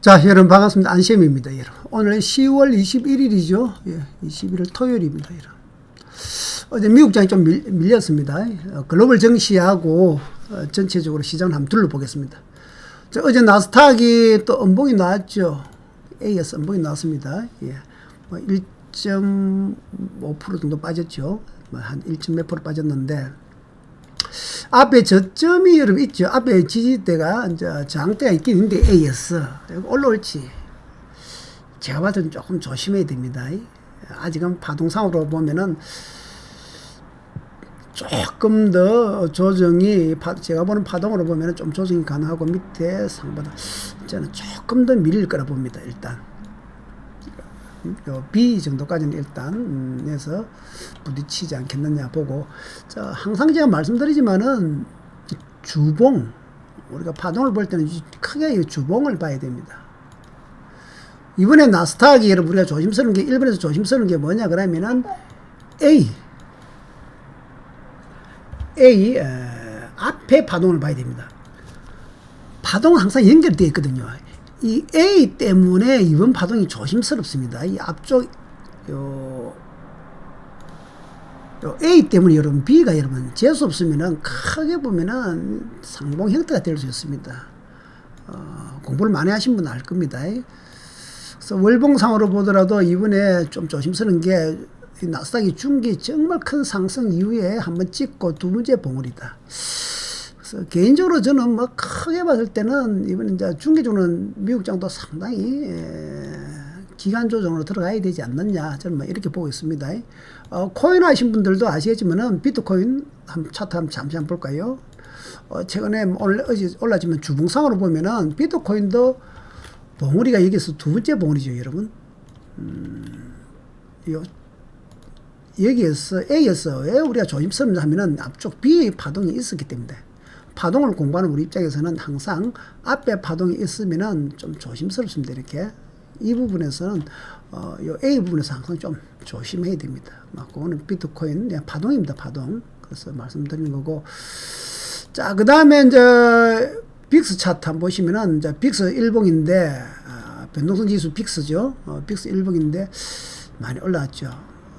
자, 여러분 반갑습니다. 안시엠입니다, 여러분. 오늘 10월 21일이죠. 예, 21일 토요일입니다, 여러분. 어제 미국장이 좀 밀, 밀렸습니다. 어, 글로벌 증시하고 어, 전체적으로 시장을 한번 둘러보겠습니다. 저 어제 나스닥이 또 음봉이 나왔죠. AS 음봉이 나왔습니다. 예. 뭐 1.5% 정도 빠졌죠. 뭐 한 1. 몇 프로 빠졌는데 앞에 저점이 여러분 있죠. 앞에 지지대가 이제 저항대가 있긴 있는데 AS 올라올지 제가 때 조금 조심해야 됩니다. 아직은 파동상으로 보면은 조금 더 조정이 제가 보는 파동으로 보면 좀 조정이 가능하고 밑에 상보다 저는 조금 더 밀릴 거라 봅니다. 일단 요 B 정도까지는 일단 음, 해서 부딪히지 않겠느냐 보고 자 항상 제가 말씀드리지만은 주봉 우리가 파동을 볼 때는 크게 이 주봉을 봐야 됩니다. 이번에 나스닥이 여러분 우리가 조심스러운 게 일본에서 조심스러운 게 뭐냐 그러면은 A A 에, 앞에 파동을 봐야 됩니다. 파동은 항상 연결되어 있거든요. 이 A 때문에 이번 파동이 조심스럽습니다. 이 앞쪽 요, 요 A 때문에 여러분 B가 여러분 재수 없으면은 크게 보면은 상봉 형태가 될 수 있습니다. 어, 공부를 많이 하신 분은 알 겁니다. 그래서 월봉상으로 보더라도 이번에 좀 조심스러운 게 나스닥이 중기 정말 큰 상승 이후에 한번 찍고 두 번째 봉우리다. 그래서 개인적으로 저는 뭐 크게 봤을 때는 이번 이제 중기주는 미국장도 상당히 기간 조정으로 들어가야 되지 않느냐 저는 뭐 이렇게 보고 있습니다. 어, 코인 하신 분들도 아시겠지만은 비트코인 한 차트 한번 잠시 한번 볼까요? 어, 최근에 오늘 어제 올라지만 주봉상으로 보면은 비트코인도 봉우리가 여기서 두 번째 봉우리죠, 여러분. 음, 요 여기에서 A에서 왜 우리가 조심스럽냐 하면은 앞쪽 B의 파동이 있었기 때문에 파동을 공부하는 우리 입장에서는 항상 앞에 파동이 있으면은 좀 조심스럽습니다. 이렇게 이 부분에서는 어, 요 A 부분에서 항상 좀 조심해야 됩니다. 막 그거는 비트코인 파동입니다. 파동. 그래서 말씀드리는 거고 자, 그 다음에 이제 빅스 차트 한번 보시면은 이제 빅스 일봉인데 아, 변동성 지수 빅스죠. 어, 빅스 일봉인데 많이 올라왔죠.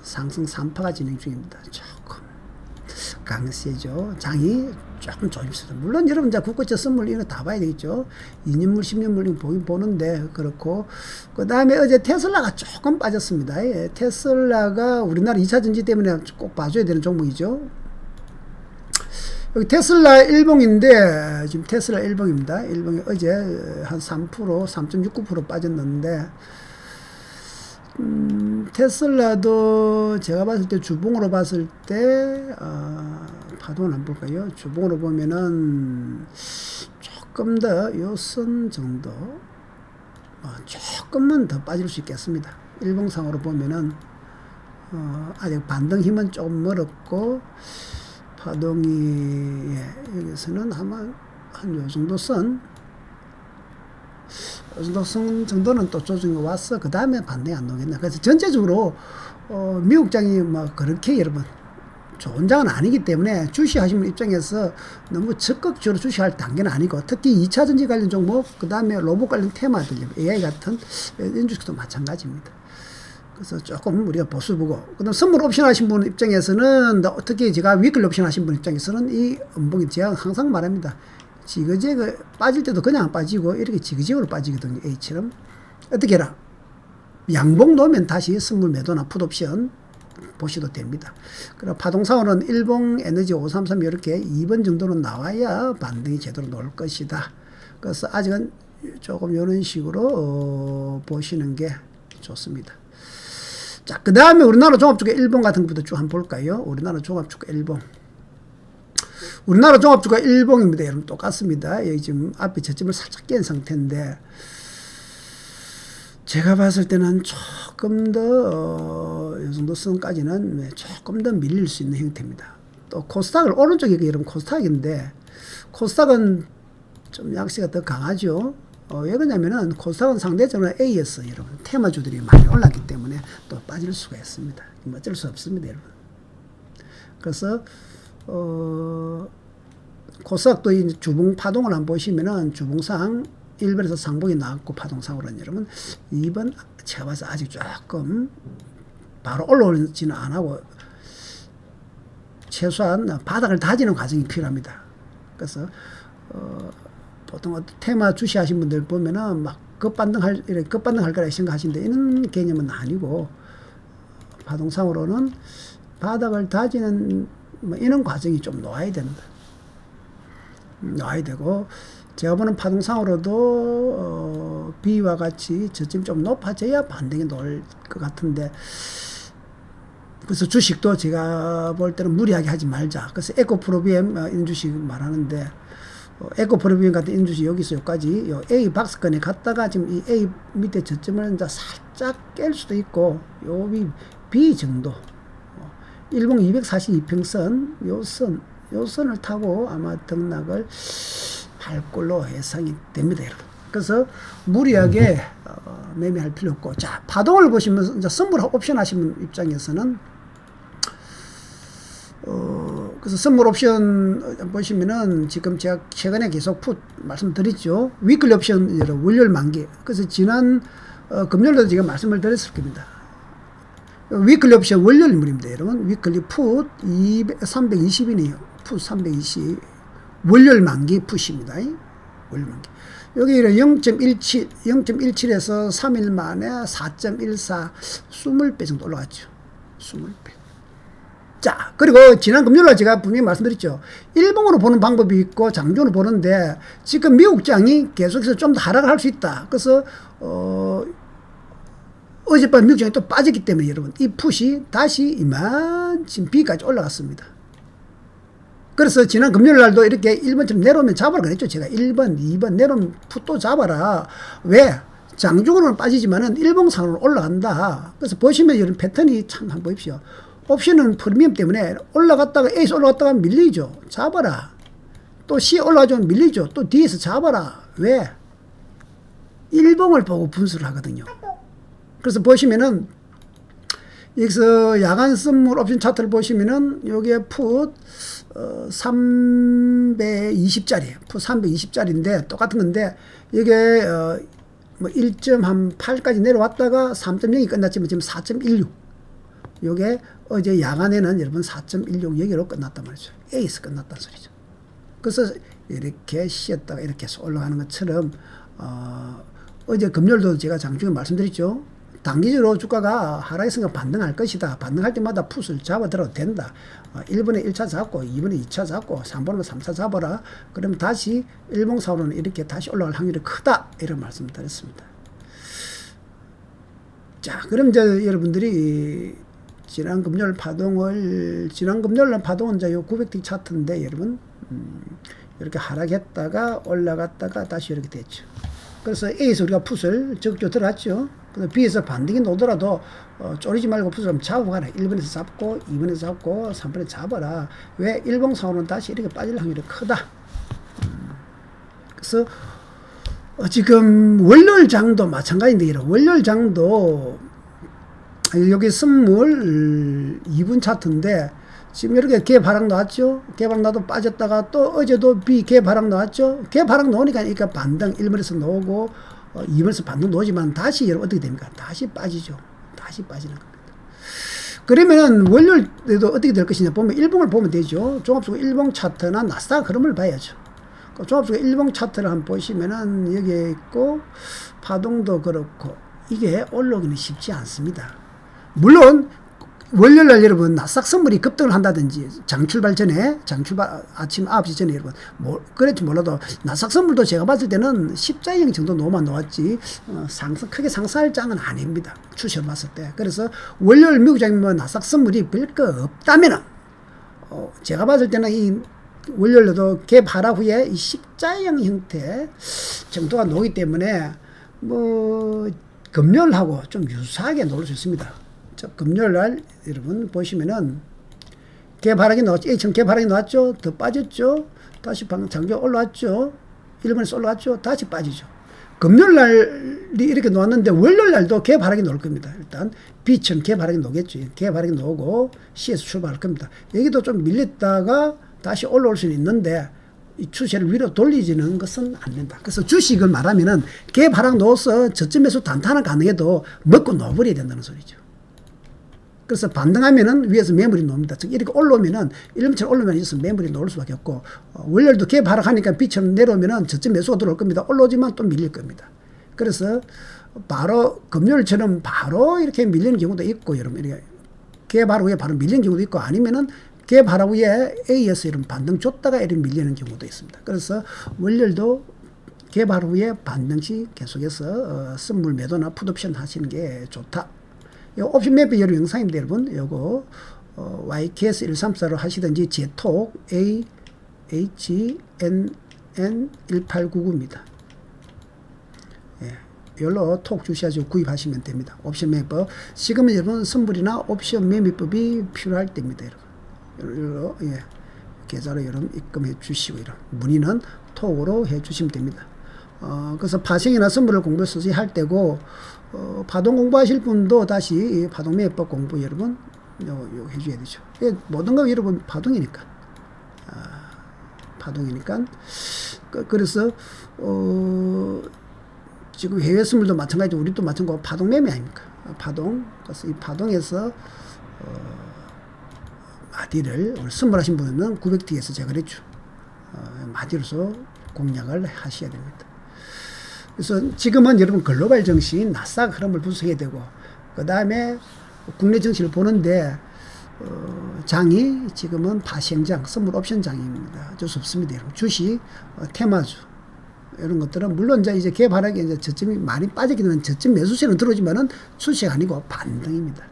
상승 3파가 진행 중입니다. 조금 강세죠. 장이 조금 조심스러워. 물론 여러분 이제 국고채 선물 이런 다 봐야 되겠죠. 2년물, 10년물 보긴 보는데 그렇고 그 다음에 어제 테슬라가 조금 빠졌습니다. 예, 테슬라가 우리나라 2차 전지 때문에 꼭 봐줘야 되는 종목이죠. 여기 테슬라 일봉인데 지금 테슬라 일봉입니다. 일봉이 어제 한 3% 3.69% 빠졌는데 음, 테슬라도 제가 봤을 때 주봉으로 봤을 때 어, 파동을 안 볼까요? 주봉으로 보면은 조금 더 요선 정도 어, 조금만 더 빠질 수 있겠습니다. 일봉상으로 보면은 어, 아직 반등 힘은 조금 멀었고 파동이 예, 여기서는 아마 한요 정도 선 노성 정도는 또 조정이 왔어. 그 다음에 반등이 안 나오겠나. 그래서 전체적으로, 어, 미국장이 뭐 그렇게 여러분, 좋은 장은 아니기 때문에 주시하시는 입장에서 너무 적극적으로 주시할 단계는 아니고 특히 2차 전지 관련 종목, 그 다음에 로봇 관련 테마들, AI 같은 인주식도 마찬가지입니다. 그래서 조금 우리가 보수 보고, 그 다음 선물 옵션 하신 분 입장에서는 특히 제가 위클 옵션 하신 분 입장에서는 이 음봉이 제가 항상 말합니다. 지그재그 빠질 때도 그냥 빠지고 이렇게 지그재그로 빠지거든요. A처럼. 어떻게 해라? 양봉 놓으면 다시 선물 매도나 풋옵션 보셔도 됩니다. 그럼 파동상으로는 일봉 에너지 533 이렇게 2번 정도는 나와야 반등이 제대로 나올 것이다. 그래서 아직은 조금 이런 식으로 어, 보시는 게 좋습니다. 자, 그 다음에 우리나라 종합주가 일본 같은 것부터 쭉 한번 볼까요? 우리나라 종합주가 일본. 우리나라 종합주가 일봉입니다. 여러분 똑같습니다. 여기 지금 앞에 저점을 살짝 깬 상태인데 제가 봤을 때는 조금 더, 어, 이 정도 선까지는 조금 더 밀릴 수 있는 형태입니다. 또 코스닥을 오른쪽에 여러분 코스닥인데 코스닥은 좀 약세가 더 강하죠. 어, 왜 그러냐면은 코스닥은 상대적으로 AS 여러분 테마주들이 많이 올랐기 때문에 또 빠질 수가 있습니다. 어쩔 수 없습니다, 여러분. 그래서 어, 코스닥도 주봉 파동을 한번 보시면은 주봉상 1번에서 상봉이 나왔고 파동상으로는 여러분 2번 제가 봐서 아직 조금 바로 올라오지는 안 하고 최소한 바닥을 다지는 과정이 필요합니다. 그래서 어, 보통 테마 주시하신 분들 보면은 막 급반등할 이렇게 급반등할 거라 생각하시는데 이런 개념은 아니고 파동상으로는 바닥을 다지는 뭐 이런 과정이 좀 놓아야 된다. 놔야 되고 제가 보는 파동상으로도 어, B와 같이 저점 좀 높아져야 반등이 놓을 것 같은데 그래서 주식도 제가 볼 때는 무리하게 하지 말자. 그래서 에코프로비엠 어, 이런 주식 말하는데 어, 에코프로비엠 같은 이런 주식 여기서 여기까지 요 A 박스권에 갔다가 지금 이 A 밑에 저점을 이제 살짝 깰 수도 있고 요 B, B 정도 어, 일봉 242평선 요 선, 요 선을 타고 아마 등락을 할 걸로 예상이 됩니다, 여러분. 그래서 무리하게 어, 매매할 필요 없고, 자 파동을 보시면 이제 선물 옵션 하시는 입장에서는 어, 그래서 선물 옵션 보시면은 지금 제가 최근에 계속 풋 말씀드렸죠. 위클리 옵션 월요일 만기. 그래서 지난 어, 금요일도 제가 말씀을 드렸을 겁니다. 위클리 옵션 월요일 물입니다, 여러분. 위클리 풋 320이네요. 풋 320. 월요일 만기 풋입니다. 월요일 만기. 여기 0.17, 0.17에서 3일 만에 4.14, 20배 정도 올라갔죠. 20배. 자, 그리고 지난 금요일날 제가 분명히 말씀드렸죠. 일봉으로 보는 방법이 있고 장중으로 보는데 지금 미국장이 계속해서 좀 더 하락을 할 수 있다. 그래서 어 어젯밤 미국장이 또 빠졌기 때문에 여러분 이 풋이 다시 이만큼 B까지 올라갔습니다. 그래서 지난 금요일 날도 이렇게 1번처럼 내려오면 잡아라 그랬죠. 제가 1번, 2번 내려오면 풋도 잡아라. 왜? 장중으로는 빠지지만은 일봉상으로 올라간다. 그래서 보시면 이런 패턴이 참 한번 보십시오. 옵션은 프리미엄 때문에 올라갔다가 A에서 올라갔다가 밀리죠. 잡아라. 또 C 올라가면 밀리죠. 또 D에서 잡아라. 왜? 일봉을 보고 분수를 하거든요. 그래서 보시면은 여기서 야간 선물 옵션 차트를 보시면은 여기에 풋 어, 320짜리, 풋 320짜리인데 똑같은 건데 이게 어, 뭐 1.8까지 내려왔다가 3.0이 끝났지만 지금 4.16. 요게 어제 야간에는 여러분 4.16 여기로 끝났단 말이죠. A에서 끝났단 소리죠. 그래서 이렇게 쉬었다가 이렇게 올라가는 것처럼 어, 어제 금요일도 제가 장중에 말씀드렸죠. 단기적으로 주가가 하락했으니까 반등할 것이다. 반등할 때마다 풋을 잡아들어도 된다. 어, 1번에 1차 잡고 2번에 2차 잡고 3번에 3차 잡아라. 그러면 다시 일봉사로는 이렇게 다시 올라갈 확률이 크다. 이런 말씀 드렸습니다. 자, 그럼 이제 여러분들이 지난 금요일 파동을 지난 금요일 날 파동은 이제 요 900티 차트인데 여러분 음, 이렇게 하락했다가 올라갔다가 다시 이렇게 됐죠. 그래서 A에서 우리가 풋을 적죠 들어갔죠. 그래서 B에서 반등이 오더라도 어, 쪼리지 말고 풋을 좀 잡아가라. 1번에서 잡고 2번에서 잡고 3번에 잡아라. 왜 일봉상으로는 다시 이렇게 빠질 확률이 크다. 음, 그래서 어, 지금 월요일 장도 마찬가지인데 이런 월요일 장도 여기 선물 2분 차트인데 지금 이렇게 개바락 나왔죠? 개바락 나도 빠졌다가 또 어제도 B 개바락 나왔죠? 개바락 나오니까 그러니까 반등 1번에서 나오고 어, 2번에서 반등 나오지만 다시 여러분 어떻게 됩니까? 다시 빠지죠. 다시 빠지는 겁니다. 그러면 월요일에도 어떻게 될 것이냐 보면 일봉을 보면 되죠. 종합수고 일봉 차트나 나스닥 흐름을 봐야죠. 그 종합수고 일봉 차트를 한번 보시면은 여기에 있고 파동도 그렇고 이게 올라오기는 쉽지 않습니다. 물론 월요일 날 여러분 나싹 선물이 급등을 한다든지 장 출발 전에 장 출발 아침 9시 전에 여러분 뭐 그랬지 몰라도 나싹 선물도 제가 봤을 때는 십자형 정도 노만 놓았지 어, 상승 크게 상승할 장은 아닙니다 추셔 봤을 때 그래서 월요일 미국장이면 나싹 선물이 별거 없다면은 어, 제가 봤을 때는 이 월요일에도 개발화 후에 이 십자형 형태 정도가 나오기 때문에 뭐 금요일하고 좀 유사하게 놓을 수 있습니다. 저 금요일 날 여러분 보시면은 개발하기 나왔죠. H형 개발하기 나왔죠. 더 빠졌죠. 다시 방금 장기 올라왔죠. 1번에서 올라왔죠. 다시 빠지죠. 금요일 날이 이렇게 놓았는데 월요일 날도 개발하기 놓을 겁니다. 일단 B층 개발하기 놓겠죠. 개발하기 놓고 C에서 출발할 겁니다. 여기도 좀 밀렸다가 다시 올라올 수는 있는데 이 추세를 위로 돌리지는 것은 안 된다. 그래서 주식을 말하면은 개발랑 넣어서 저점 매수 단타는 가능해도 먹고 넣어버려야 된다는 소리죠. 그래서 반등하면은 위에서 매물이 놓습니다. 즉 이렇게 올라오면은 이름처럼 올라오면 있어 매물이 놓을 수밖에 없고 어, 월요일도 개발하니까 빛처럼 내려오면은 저점 매수가 들어올 겁니다. 올라오지만 또 밀릴 겁니다. 그래서 바로 금요일처럼 바로 이렇게 밀리는 경우도 있고 여러분 이렇게 개발 후에 바로 밀리는 경우도 있고 아니면은 개발 후에 A에서 이런 반등 줬다가 이렇게 밀리는 경우도 있습니다. 그래서 월요일도 개발 후에 반등 시 계속해서 어, 선물 매도나 풋옵션 하시는 게 좋다. 이 옵션 매매 여러 영상입니다, 여러분. 요거 어, YKS 134로 하시든지 제톡 A H N N 1899입니다. 예. 열로 톡 주셔가지고 구입하시면 됩니다. 옵션 매매법. 지금은 여러분 선물이나 옵션 매매법이 필요할 때입니다, 여러분. 열로, 예. 계좌로 여러분 입금해 주시고, 이런. 문의는 톡으로 해 주시면 됩니다. 어, 그래서 파생이나 선물을 공부 서지 할 때고, 어, 파동 공부하실 분도 다시 이 파동 매매법 공부 여러분, 요, 요 해줘야 되죠. 예, 모든 거 여러분 파동이니까. 아, 파동이니까. 그, 그래서, 어, 지금 해외 선물도 마찬가지고 우리도 마찬가지고 파동 매매 아닙니까? 어, 파동. 그래서 이 파동에서 어, 마디를 오늘 선물하신 분은 900D에서 제가 그랬죠. 어, 마디로서 공략을 하셔야 됩니다. 그래서 지금은 여러분 글로벌 정신 나스닥 흐름을 분석해야 되고 그 다음에 국내 정신을 보는데 어, 장이 지금은 파생장, 선물 옵션 장입니다. 어쩔 수 없습니다. 여러분. 주식, 어, 테마주, 이런 것들은 물론 이제 이제 개발하기 이제 저점이 많이 되면 저점 매수세는 들어오지만은 수시가 아니고 반등입니다.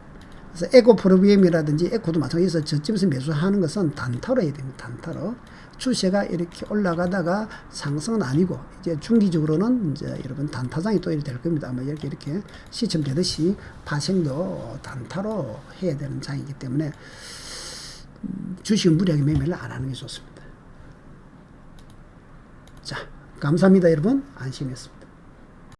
그래서 에코 프로비엠이라든지 에코도 마찬가지에서 저점에서 매수하는 것은 단타로 해야 됩니다. 단타로 추세가 이렇게 올라가다가 상승은 아니고 이제 중기적으로는 이제 여러분 단타장이 또 될 겁니다. 아마 이렇게 이렇게 시점되듯이 파생도 단타로 해야 되는 장이기 때문에 음, 주식은 무리하게 매매를 안 하는 게 좋습니다. 자. 감사합니다, 여러분. 안심했습니다.